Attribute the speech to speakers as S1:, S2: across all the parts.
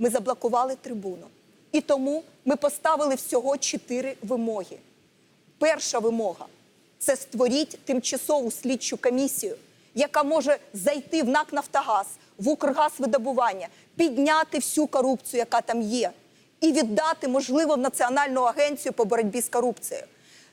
S1: ми заблокували трибуну. І тому ми поставили всього чотири вимоги. Перша вимога це створіть тимчасову слідчу комісію, яка може зайти в НАК Нафтогаз, в Укргазвидобування, підняти всю корупцію, яка там є, і віддати, можливо, в Національну агенцію по боротьбі з корупцією.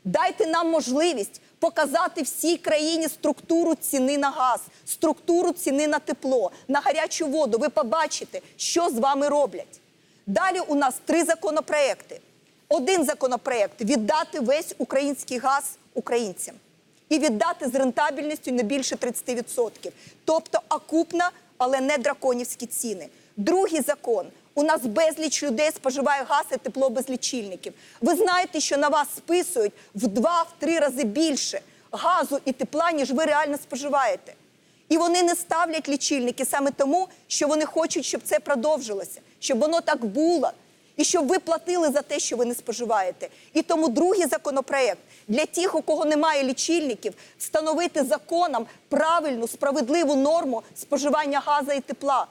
S1: Дайте нам можливість показати всій країні структуру ціни на газ, структуру ціни на тепло, на гарячу воду. Ви побачите, що з вами роблять. Далі у нас три законопроекти. Один законопроект віддати весь український газ українцям і віддати з рентабельністю не більше 30%. Тобто окупна, але не драконівські ціни. Другий закон. У нас безліч людей споживає газ і тепло без лічильників. Ви знаєте, що на вас списують в два-три рази більше газу і тепла, ніж ви реально споживаєте. І вони не ставлять лічильники саме тому, що вони хочуть, щоб це продовжилося, щоб воно так було, і щоб ви платили за те, що ви не споживаєте. І тому другий законопроект для тих, у кого немає лічильників, встановити законом правильну справедливу норму споживання газу і тепла.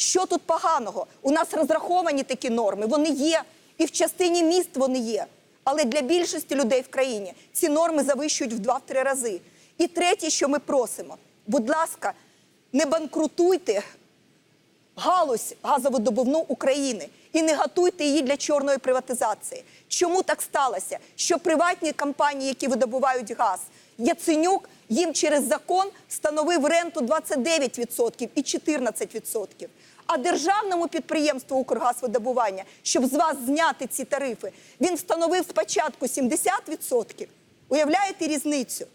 S1: Що тут поганого? У нас розраховані такі норми, вони є, і в частині міст вони є. Але для більшості людей в країні ці норми завищують в 2-3 рази. І третє, що ми просимо, будь ласка, не банкрутуйте галузь газовидобувну України і не готуйте її для чорної приватизації. Чому так сталося? Що приватні компанії, які видобувають газ, Яценюк їм через закон встановив ренту 29% і 14%. А державному підприємству Укргазвидобування, щоб з вас зняти ці тарифи, він встановив спочатку 70%. Уявляєте різницю?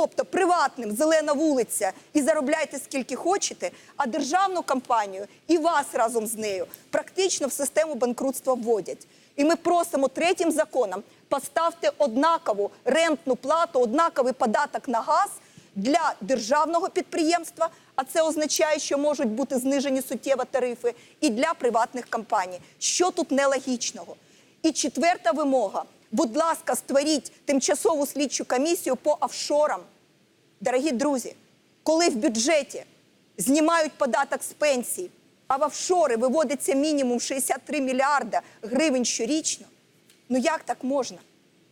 S1: Тобто приватним зелена вулиця і заробляйте скільки хочете, а державну компанію і вас разом з нею практично в систему банкрутства вводять. І ми просимо третім законом поставте однакову рентну плату, однаковий податок на газ для державного підприємства, а це означає, що можуть бути знижені суттєво тарифи, і для приватних компаній. Що тут нелогічного? І четверта вимога. Будь ласка, створіть тимчасову слідчу комісію по офшорам. Дорогі друзі, коли в бюджеті знімають податок з пенсій, а в офшори виводиться мінімум 63 мільярда гривень щорічно, ну як так можна?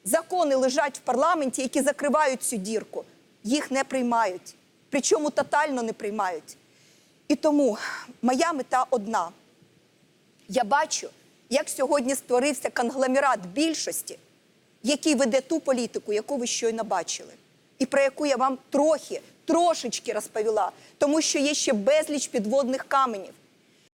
S1: Закони лежать в парламенті, які закривають цю дірку. Їх не приймають. Причому тотально не приймають. І тому моя мета одна. Я бачу, як сьогодні створився конгломерат більшості, який веде ту політику, яку ви щойно бачили, і про яку я вам трохи, трошечки розповіла, тому що є ще безліч підводних каменів.